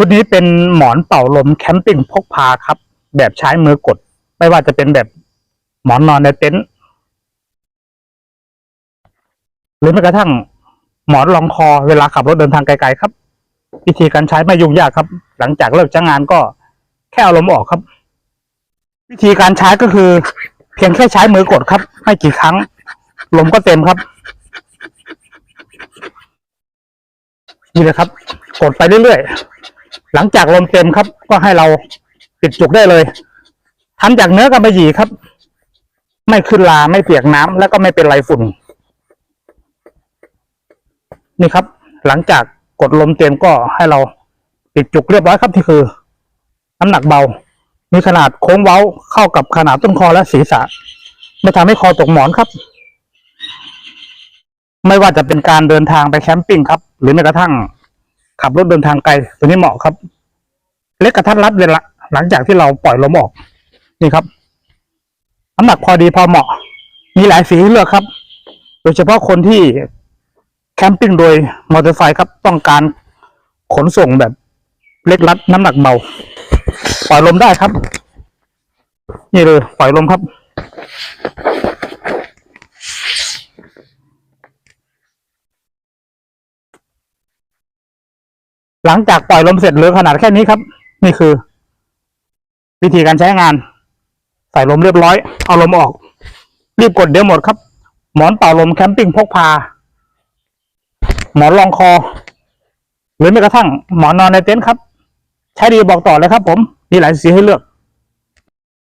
ชุดนี้เป็นหมอนเป่าลมแคมปิ้งพกพาครับ แบบใช้มือกด ไม่ว่าจะเป็นแบบหมอนนอนในเต็นท์หรือแม้กระทั่งหมอนรองคอเวลาขับรถเดินทางไกลๆครับ วิธีการใช้ไม่ยุ่งยากครับ หลังจากเลิกจ้างงานก็แค่เอาลมออกครับ วิธีการใช้ก็คือ เพียงแค่ใช้มือกดครับ ไม่กี่ครั้ง ลมก็เต็มครับนี่เลยครับ กดไปเรื่อยๆ หลังจากลมเต็มครับ ก็ให้เราปิดจุกได้เลยทำจากเนื้อกำมะหยี่ครับ ไม่ขึ้นลาไม่เปียกน้ำแล้วก็ไม่เป็นไรฝุ่น นี่ครับ หลังจากกดลมเต็มก็ให้เราปิดจุกเรียบร้อยครับที่คือ น้ำหนักเบา มีขนาดโค้งเว้าเข้ากับขนาดต้นคอและศีรษะ ไม่ทำให้คอตกหมอนครับ ไม่ว่าจะเป็นการเดินทางไปแคมปิ้งครับ หรือแม้กระทั่ง ขับรถเดินทางไกลตัวนี้เหมาะครับ เล็กกระทัดรัดเวลาหลังจากที่เราปล่อยลมออก นี่ครับน้ำหนักพอดีพอเหมาะ มีหลายสีให้เลือกครับ โดยเฉพาะคนที่แคมปิ้งโดยมอเตอร์ไซค์ครับ ต้องการขนส่งแบบเล็กรัดน้ำหนักเบา ปล่อยลมได้ครับ นี่เลยปล่อยลมครับ หลังจากปล่อยลมเสร็จเหลือขนาดแค่นี้ครับ นี่คือ วิธีการใช้งาน ใส่ลมเรียบร้อย เอาลมออก รีบกดเดี๋ยวหมดครับ หมอนเป่าลมแคมปิ้งพกพา หมอนรองคอ หรือแม้กระทั่งหมอนนอนในเต็นท์ครับ ใช้ดีบอกต่อเลยครับผม มีหลายสีให้เลือก